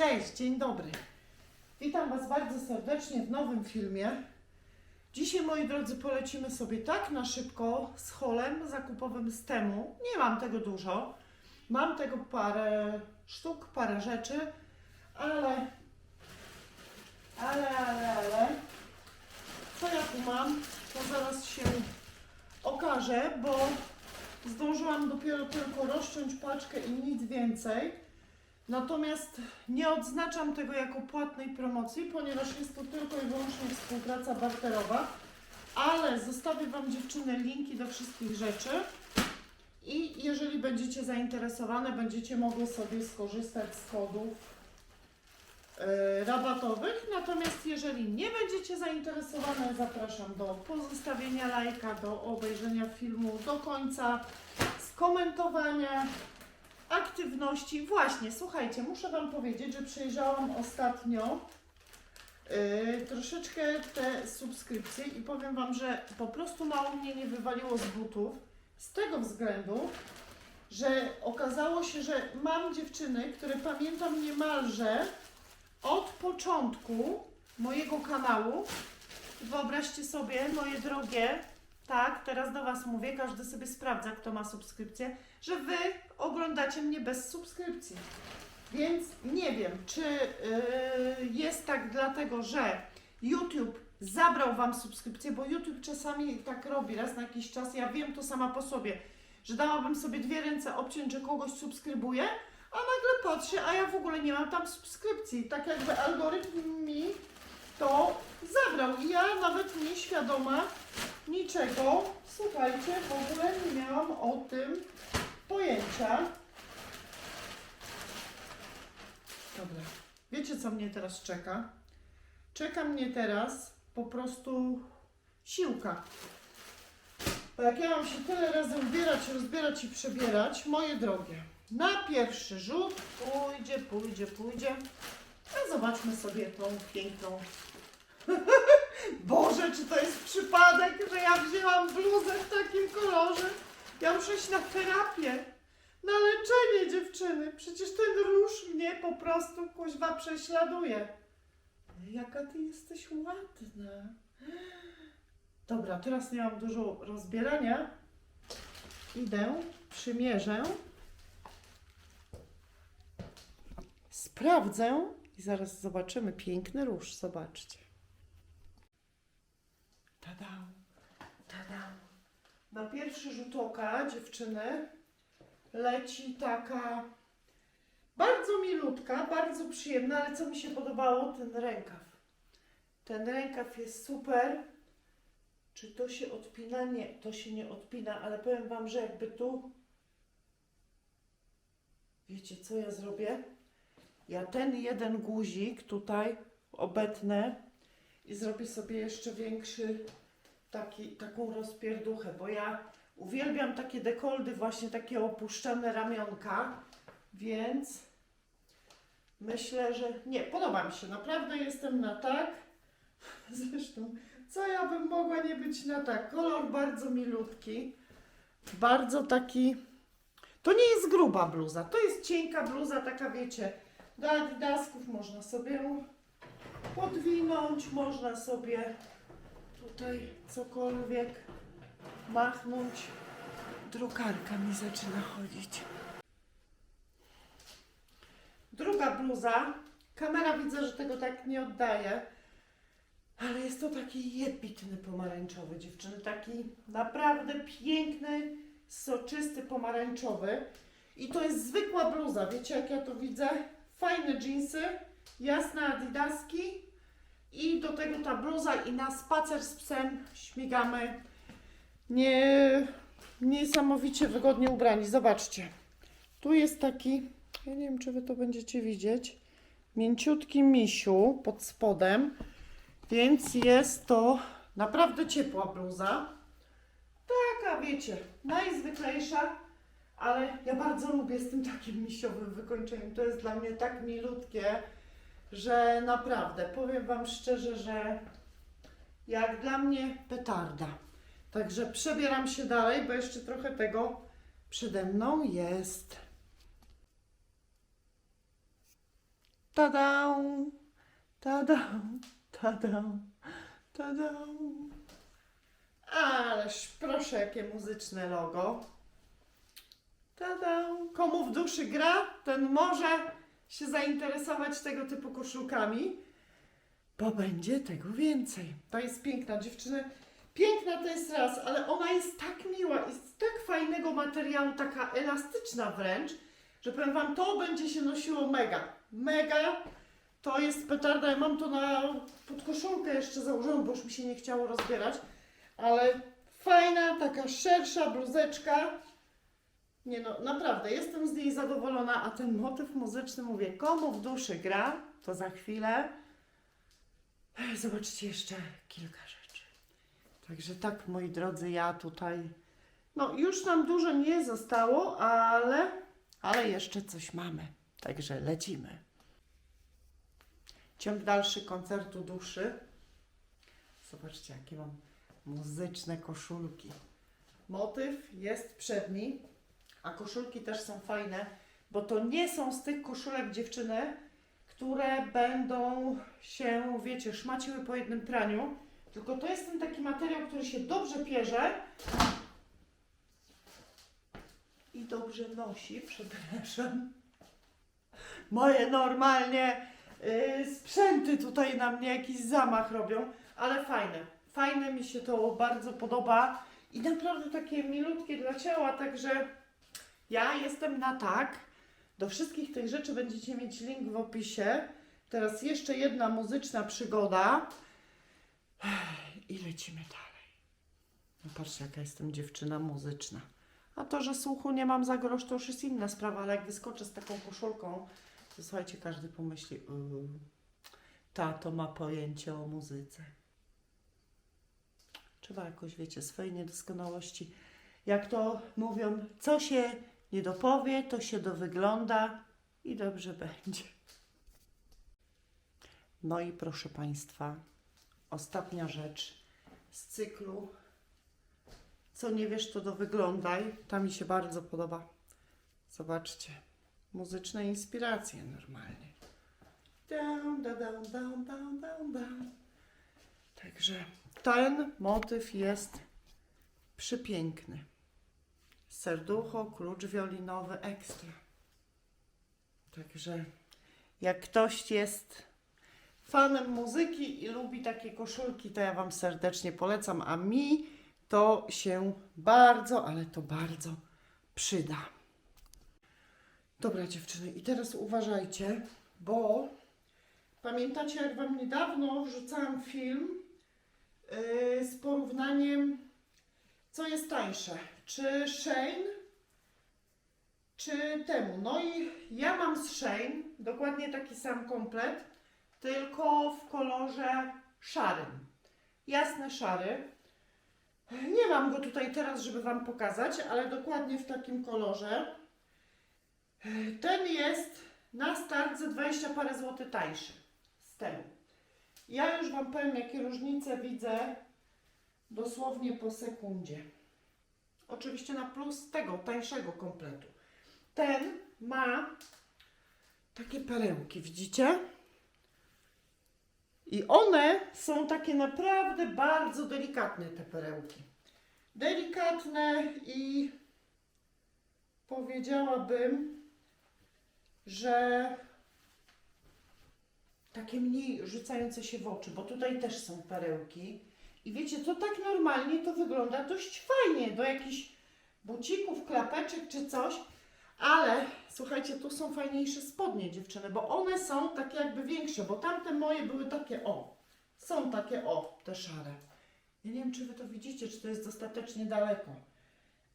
Cześć, dzień dobry. Witam Was bardzo serdecznie w nowym filmie. Dzisiaj, moi drodzy, polecimy sobie tak na szybko z holem zakupowym z temu. Nie mam tego dużo. Mam tego parę sztuk, parę rzeczy, ale, ale, ale, ale, co ja tu mam, to zaraz się okaże, bo zdążyłam dopiero tylko rozciąć paczkę i nic więcej. Natomiast nie odznaczam tego jako płatnej promocji, ponieważ jest to tylko i wyłącznie współpraca barterowa, ale zostawię Wam dziewczyny linki do wszystkich rzeczy i jeżeli będziecie zainteresowane, będziecie mogły sobie skorzystać z kodów e, rabatowych. Natomiast jeżeli nie będziecie zainteresowane, zapraszam do pozostawienia lajka, do obejrzenia filmu do końca, skomentowania aktywności. Właśnie, słuchajcie, muszę Wam powiedzieć, że przejrzałam ostatnio yy, troszeczkę te subskrypcje i powiem Wam, że po prostu mało mnie nie wywaliło z butów z tego względu, że okazało się, że mam dziewczyny, które pamiętam niemalże od początku mojego kanału. Wyobraźcie sobie, moje drogie, tak, teraz do Was mówię, każdy sobie sprawdza, kto ma subskrypcję, że Wy oglądacie mnie bez subskrypcji. Więc nie wiem, czy yy, jest tak dlatego, że YouTube zabrał Wam subskrypcję, bo YouTube czasami tak robi raz na jakiś czas. Ja wiem to sama po sobie, że dałabym sobie dwie ręce obciąć, że kogoś subskrybuję, a nagle patrzę, a ja w ogóle nie mam tam subskrypcji. Tak jakby algorytm mi to zabrał. I ja nawet nieświadoma niczego, słuchajcie, w ogóle nie miałam o tym pojęcia. Dobra. Wiecie, co mnie teraz czeka? Czeka mnie teraz po prostu siłka. Bo jak ja mam się tyle razy ubierać, rozbierać i przebierać, moje drogie, na pierwszy rzut pójdzie, pójdzie, pójdzie. A zobaczmy sobie tą piękną. Boże, czy to jest przypadek, że ja wzięłam bluzę w takim kolorze? Ja muszę iść na terapię. Na leczenie dziewczyny. Przecież ten róż mnie po prostu kuźwa prześladuje. Jaka ty jesteś ładna. Dobra, teraz nie mam dużo rozbierania. Idę, przymierzę. Sprawdzę i zaraz zobaczymy piękny róż. Zobaczcie. Tada, tada. Na pierwszy rzut oka dziewczyny leci taka bardzo milutka, bardzo przyjemna, ale co mi się podobało, ten rękaw. Ten rękaw jest super. Czy to się odpina? Nie, to się nie odpina, ale powiem Wam, że jakby tu. Wiecie, co ja zrobię? Ja ten jeden guzik tutaj obetnę i zrobię sobie jeszcze większy taki, taką rozpierduchę, bo ja uwielbiam takie dekoldy, właśnie takie opuszczane ramionka, więc myślę, że nie, podoba mi się, naprawdę jestem na tak. Zresztą, co ja bym mogła nie być na tak? Kolor bardzo milutki, bardzo taki, to nie jest gruba bluza, to jest cienka bluza, taka wiecie, do adidasków można sobie ją podwinąć, można sobie tutaj cokolwiek machnąć. Drukarka mi zaczyna chodzić. Druga bluza. Kamera widzę, że tego tak nie oddaje. Ale jest to taki jebitny pomarańczowy, dziewczyny. Taki naprawdę piękny, soczysty pomarańczowy. I to jest zwykła bluza. Wiecie, jak ja to widzę? Fajne jeansy, jasne adidaski i do tego ta bluza i na spacer z psem śmigamy nie, niesamowicie wygodnie ubrani. Zobaczcie. Tu jest taki, ja nie wiem czy wy to będziecie widzieć, mięciutki misiu pod spodem, więc jest to naprawdę ciepła bluza. Taka, wiecie, najzwyklejsza, ale ja bardzo lubię z tym takim misiowym wykończeniem. To jest dla mnie tak milutkie, że naprawdę, powiem Wam szczerze, że jak dla mnie petarda. Także przebieram się dalej, bo jeszcze trochę tego przede mną jest. Tada! Tada! Tada! Tada! Ależ proszę, jakie muzyczne logo. Tada! Komu w duszy gra, ten może się zainteresować tego typu koszulkami, bo będzie tego więcej. To jest piękna dziewczyny. Piękna to jest raz, ale ona jest tak miła, jest z tak fajnego materiału, taka elastyczna wręcz, że powiem Wam, to będzie się nosiło mega. Mega. To jest petarda, ja mam to na podkoszulkę jeszcze założoną, bo już mi się nie chciało rozbierać, ale fajna, taka szersza bluzeczka. Nie no, naprawdę, jestem z niej zadowolona, a ten motyw muzyczny, mówię, komu w duszy gra, to za chwilę. Ech, Zobaczcie jeszcze kilka rzeczy. Także tak, moi drodzy, ja tutaj, no już nam dużo nie zostało, ale, ale jeszcze coś mamy. Także lecimy. Ciąg dalszy koncertu duszy. Zobaczcie, jakie mam muzyczne koszulki. Motyw jest przedni, a koszulki też są fajne, bo to nie są z tych koszulek dziewczyny, które będą się, wiecie, szmaciły po jednym praniu, tylko to jest ten taki materiał, który się dobrze pierze i dobrze nosi, przepraszam. Moje normalnie y, sprzęty tutaj na mnie jakiś zamach robią, ale fajne. Fajne mi się to bardzo podoba i naprawdę takie milutkie dla ciała, także ja jestem na tak. Do wszystkich tych rzeczy będziecie mieć link w opisie. Teraz jeszcze jedna muzyczna przygoda. I lecimy dalej. No patrzcie, jaka jestem dziewczyna muzyczna. A to, że słuchu nie mam za grosz, to już jest inna sprawa, ale jak wyskoczę z taką koszulką, to słuchajcie, każdy pomyśli, yy, tato ma pojęcie o muzyce. Trzeba jakoś, wiecie, swojej niedoskonałości. Jak to mówią, co się nie dopowie, to się dowygląda i dobrze będzie. No i proszę Państwa, ostatnia rzecz z cyklu. Co nie wiesz, to dowyglądaj. Ta mi się bardzo podoba. Zobaczcie. Muzyczne inspiracje normalnie. Down, down, down, down, down, down. Także ten motyw jest przepiękny. Serducho, klucz wiolinowy, ekstra. Także jak ktoś jest fanem muzyki i lubi takie koszulki, to ja Wam serdecznie polecam, a mi to się bardzo, ale to bardzo przyda. Dobra dziewczyny, i teraz uważajcie, bo pamiętacie jak Wam niedawno wrzucałam film yy, z porównaniem co jest tańsze, czy Shane, czy temu. No i ja mam z Shane dokładnie taki sam komplet, tylko w kolorze szarym. Jasny szary. Nie mam go tutaj teraz, żeby Wam pokazać, ale dokładnie w takim kolorze. Ten jest na start ze 20 parę złotych tańszy z temu. Ja już Wam powiem, jakie różnice widzę dosłownie po sekundzie. Oczywiście na plus tego tańszego kompletu. Ten ma takie perełki, widzicie? I one są takie naprawdę bardzo delikatne, te perełki. Delikatne i powiedziałabym, że takie mniej rzucające się w oczy, bo tutaj też są perełki. I wiecie, to tak normalnie to wygląda dość fajnie, do jakichś bucików, klapeczek czy coś, ale słuchajcie, tu są fajniejsze spodnie dziewczyny, bo one są takie jakby większe, bo tamte moje były takie o, są takie o, te szare. Ja nie wiem, czy wy to widzicie, czy to jest dostatecznie daleko.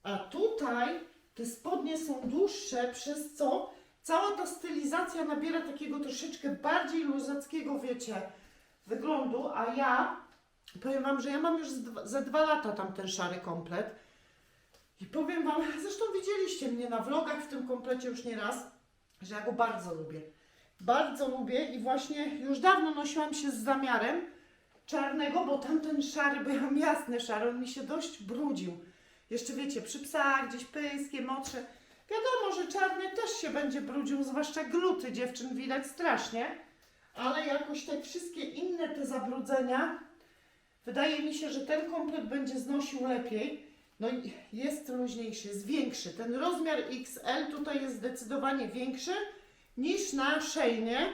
A tutaj te spodnie są dłuższe, przez co cała ta stylizacja nabiera takiego troszeczkę bardziej luzackiego, wiecie, wyglądu, a ja powiem Wam, że ja mam już z dwa, lata tam ten szary komplet. I powiem Wam, zresztą widzieliście mnie na vlogach w tym komplecie już nie raz, że ja go bardzo lubię. Bardzo lubię i właśnie już dawno nosiłam się z zamiarem czarnego, bo tamten szary, bo ja jasny szary, on mi się dość brudził. Jeszcze wiecie, przy psach, gdzieś pyskie, motrze, Wiadomo, że czarny też się będzie brudził, zwłaszcza gluty dziewczyn widać strasznie, ale jakoś te wszystkie inne te zabrudzenia, wydaje mi się, że ten komplet będzie znosił lepiej. No jest luźniejszy, jest większy. Ten rozmiar XL tutaj jest zdecydowanie większy niż na Sheinie,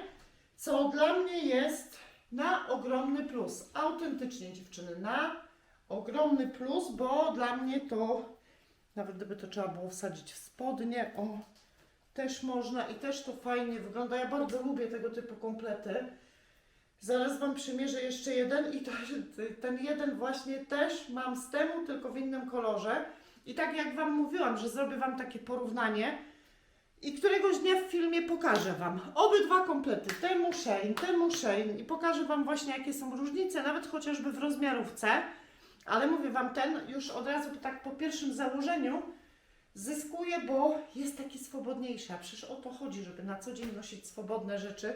co dla mnie jest na ogromny plus. Autentycznie dziewczyny, na ogromny plus, bo dla mnie to, nawet gdyby to trzeba było wsadzić w spodnie, o, też można i też to fajnie wygląda. Ja bardzo lubię tego typu komplety. Zaraz Wam przymierzę jeszcze jeden i to, ten jeden właśnie też mam z temu, tylko w innym kolorze. I tak jak Wam mówiłam, że zrobię Wam takie porównanie i któregoś dnia w filmie pokażę Wam obydwa komplety, temu Shane, temu Shane i pokażę Wam właśnie jakie są różnice, nawet chociażby w rozmiarówce. Ale mówię Wam, ten już od razu tak po pierwszym założeniu zyskuje, bo jest taki swobodniejszy. A przecież o to chodzi, żeby na co dzień nosić swobodne rzeczy.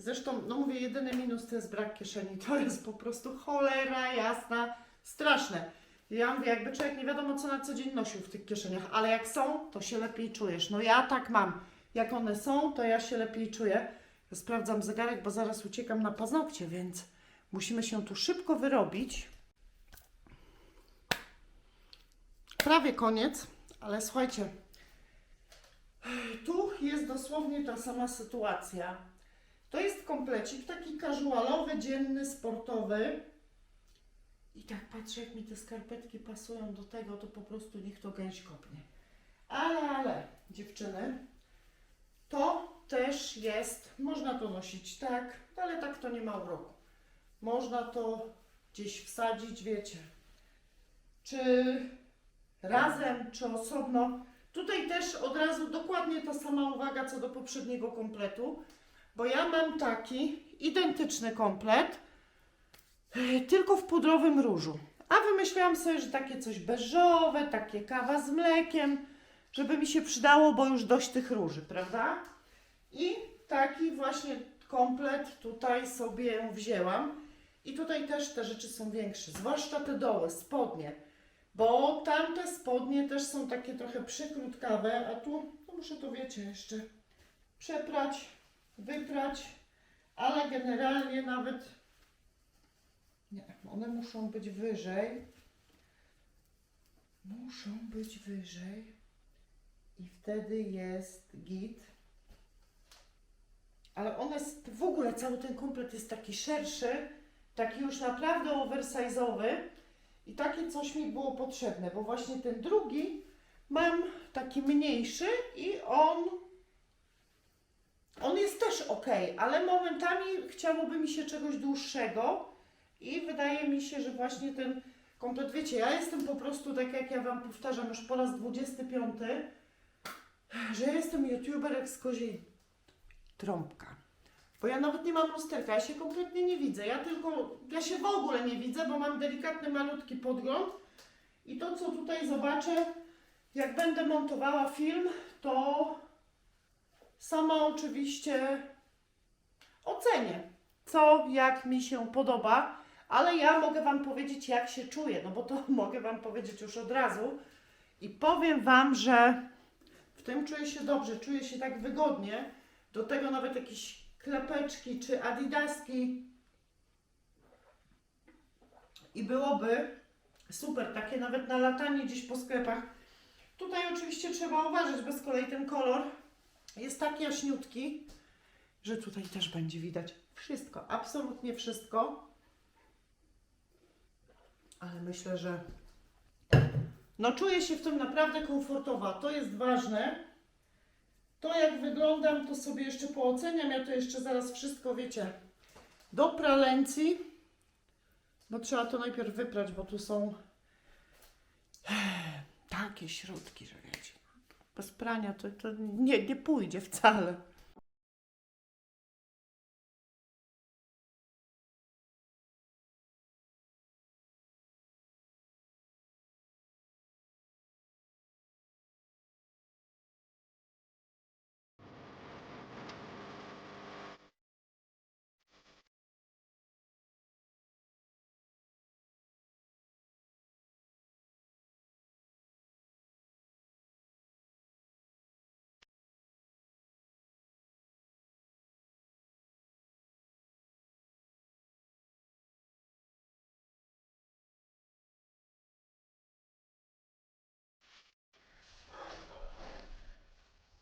Zresztą, no mówię, jedyny minus to jest brak kieszeni. To jest po prostu cholera jasna, straszne. Ja mówię, jakby człowiek nie wiadomo co na co dzień nosił w tych kieszeniach, ale jak są, to się lepiej czujesz. No ja tak mam. Jak one są, to ja się lepiej czuję. Sprawdzam zegarek, bo zaraz uciekam na paznokcie, więc musimy się tu szybko wyrobić. Prawie koniec, ale słuchajcie, tu jest dosłownie ta sama sytuacja. To jest komplecik taki casualowy, dzienny, sportowy. I tak patrzę, jak mi te skarpetki pasują do tego, to po prostu niech to gęś kopnie. Ale, ale, dziewczyny, to też jest, można to nosić tak, ale tak to nie ma uroku. Można to gdzieś wsadzić, wiecie, czy razem, czy osobno. Tutaj też od razu dokładnie ta sama uwaga co do poprzedniego kompletu, bo ja mam taki identyczny komplet, e, tylko w pudrowym różu. A wymyśliłam sobie, że takie coś beżowe, takie kawa z mlekiem, żeby mi się przydało, bo już dość tych róży, prawda? I taki właśnie komplet tutaj sobie wzięłam. I tutaj też te rzeczy są większe, zwłaszcza te doły, spodnie. Bo tamte spodnie też są takie trochę przykrótkawe, a tu no muszę to wiecie jeszcze przeprać, wyprać, ale generalnie nawet nie, one muszą być wyżej. Muszą być wyżej i wtedy jest git. Ale one w ogóle cały ten komplet jest taki szerszy, taki już naprawdę oversize'owy. I takie coś mi było potrzebne, bo właśnie ten drugi mam taki mniejszy i on on jest też ok, ale momentami chciałoby mi się czegoś dłuższego i wydaje mi się, że właśnie ten komplet, wiecie, ja jestem po prostu, tak jak ja Wam powtarzam już po raz 25, że jestem youtuberek z koziej trąbka. Bo ja nawet nie mam lusterka, ja się kompletnie nie widzę. Ja tylko, ja się w ogóle nie widzę, bo mam delikatny, malutki podgląd. I to, co tutaj zobaczę, jak będę montowała film, to sama oczywiście ocenię, co, jak mi się podoba. Ale ja mogę Wam powiedzieć, jak się czuję, no bo to mogę Wam powiedzieć już od razu. I powiem Wam, że w tym czuję się dobrze, czuję się tak wygodnie. Do tego nawet jakieś klepeczki czy adidaski i byłoby super, takie nawet na latanie gdzieś po sklepach. Tutaj oczywiście trzeba uważać, bo z kolei ten kolor jest tak jaśniutki, że tutaj też będzie widać wszystko, absolutnie wszystko. Ale myślę, że no czuję się w tym naprawdę komfortowo, to jest ważne. To jak wyglądam, to sobie jeszcze pooceniam. Ja to jeszcze zaraz wszystko, wiecie, do pralencji. Bo trzeba to najpierw wyprać, bo tu są takie środki, że wiecie. Bez prania to, to nie, nie pójdzie wcale.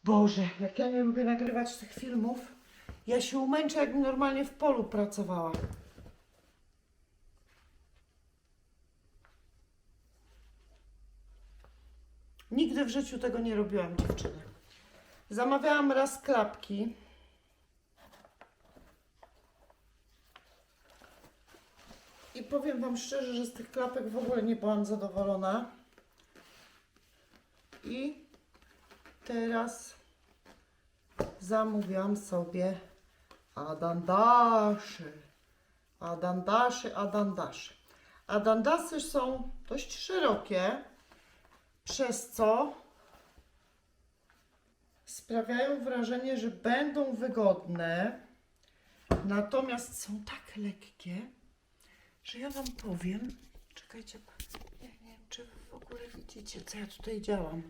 Boże, jak ja nie lubię nagrywać tych filmów, ja się umęczę, jakbym normalnie w polu pracowała. Nigdy w życiu tego nie robiłam, dziewczyny. Zamawiałam raz klapki. I powiem Wam szczerze, że z tych klapek w ogóle nie byłam zadowolona. I teraz zamówiłam sobie adandaszy. Adandaszy, adandaszy. Adandasy są dość szerokie, przez co sprawiają wrażenie, że będą wygodne. Natomiast są tak lekkie, że ja Wam powiem. Czekajcie, ja nie wiem, czy w ogóle widzicie, co ja tutaj działam.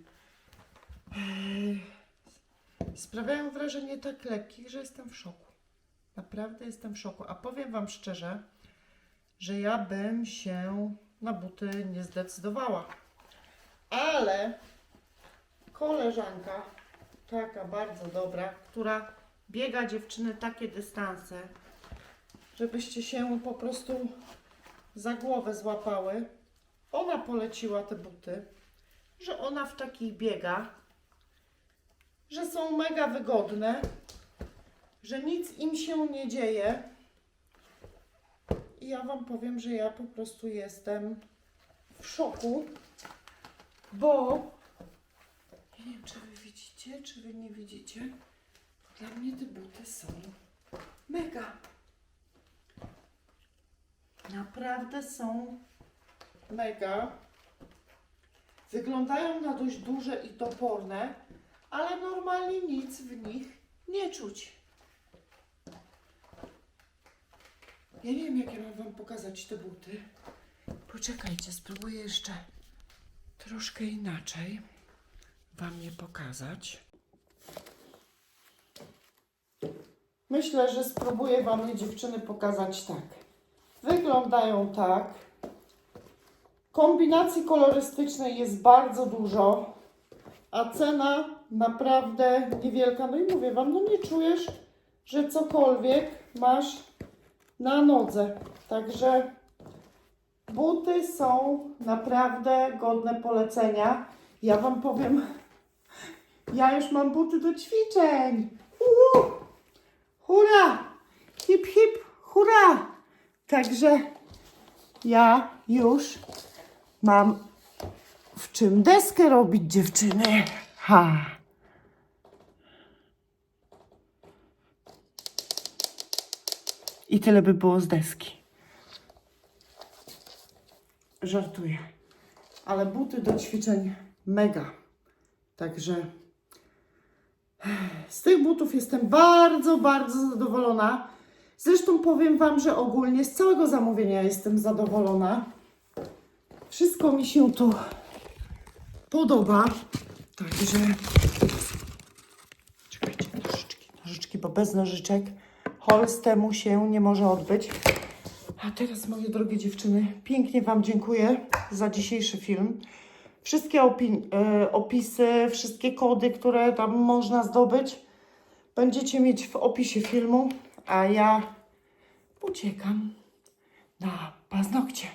Eee, Sprawiają wrażenie tak lekkich, że jestem w szoku. Naprawdę jestem w szoku. A powiem Wam szczerze, że ja bym się na buty nie zdecydowała. Ale koleżanka, taka bardzo dobra, która biega dziewczyny takie dystanse, żebyście się po prostu za głowę złapały. Ona poleciła te buty, że ona w takich biega, że są mega wygodne, że nic im się nie dzieje. I ja Wam powiem, że ja po prostu jestem w szoku, bo nie wiem, czy Wy widzicie, czy Wy nie widzicie. Dla mnie te buty są mega. Naprawdę są mega. Wyglądają na dość duże i toporne, ale normalnie nic w nich nie czuć. Ja nie wiem, jak ja mam Wam pokazać te buty. Poczekajcie, spróbuję jeszcze troszkę inaczej Wam je pokazać. Myślę, że spróbuję Wam je dziewczyny pokazać tak. Wyglądają tak. Kombinacji kolorystycznej jest bardzo dużo, a cena naprawdę niewielka. No i mówię Wam, no nie czujesz, że cokolwiek masz na nodze. Także buty są naprawdę godne polecenia. Ja Wam powiem, ja już mam buty do ćwiczeń. Uhu! Hurra! Hip, hip, hurra! Także ja już mam w czym deskę robić, dziewczyny. Ha! I tyle by było z deski. Żartuję. Ale buty do ćwiczeń mega. Także z tych butów jestem bardzo, bardzo zadowolona. Zresztą powiem Wam, że ogólnie z całego zamówienia jestem zadowolona. Wszystko mi się tu podoba. Także. Czekajcie, nożyczki, nożyczki, bo bez nożyczek hol z temu się nie może odbyć. A teraz, moje drogie dziewczyny, pięknie Wam dziękuję za dzisiejszy film. Wszystkie e, opisy, wszystkie kody, które tam można zdobyć, będziecie mieć w opisie filmu, a ja uciekam na paznokcie.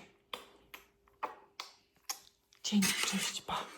Dzięki, cześć, pa.